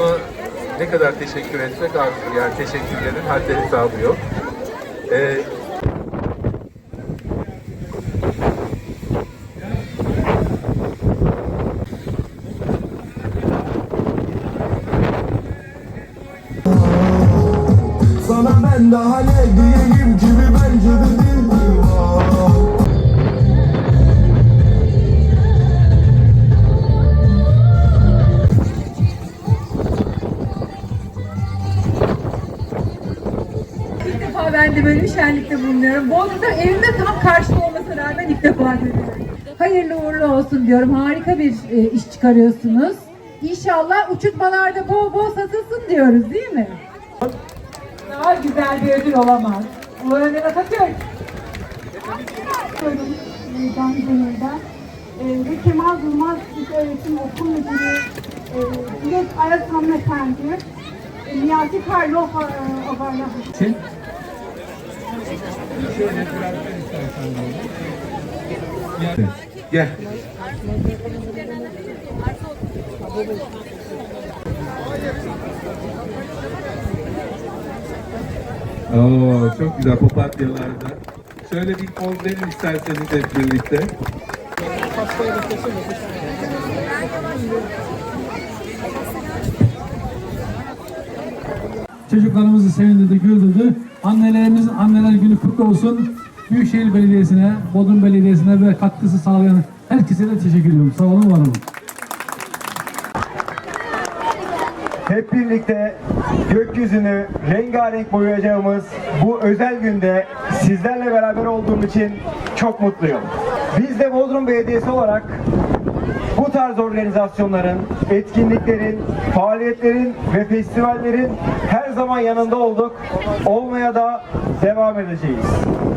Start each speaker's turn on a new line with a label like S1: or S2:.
S1: Ama ne kadar teşekkür etsek az. Yani teşekkürlerin haddi hesabı yok. Ee,
S2: Sana ben daha ne diyeyim gibi bence de değil
S3: ben de böyle bir şenlikte bulunuyorum. Bodrum'da evimde tam karşıda olmasına rağmen ilk defa görüyorum. Hayırlı uğurlu olsun diyorum. Harika bir e, iş çıkarıyorsunuz. İnşallah uçurtmalarda bol bol satılsın diyoruz değil mi? Daha güzel bir ödül olamaz. Uğurlar Atatürk.
S4: Ben Gönül'den. Ee, ve Kemal Durmaz İlköğretim Okul Müdürü e, Dilek Ayas Hanımefendi, e, Niyazi Karlov e, Ovarla
S1: gel. Oo, çok güzel papatyalarda. Şöyle bir poz verin isterseniz hep birlikte.
S5: Çocuklarımızı sevindirdi, güldürdü. Annelerimizin anneler günü kutlu olsun. Büyükşehir Belediyesi'ne, Bodrum Belediyesi'ne ve katkısı sağlayan herkese de teşekkür ediyorum. Sağ olun, var olun.
S6: Hep birlikte gökyüzünü rengarenk boyayacağımız bu özel günde sizlerle beraber olduğum için çok mutluyum. Biz de Bodrum Belediyesi olarak bu tarz organizasyonların, etkinliklerin, faaliyetlerin ve festivallerin her zaman yanında olduk. Olmaya da devam edeceğiz.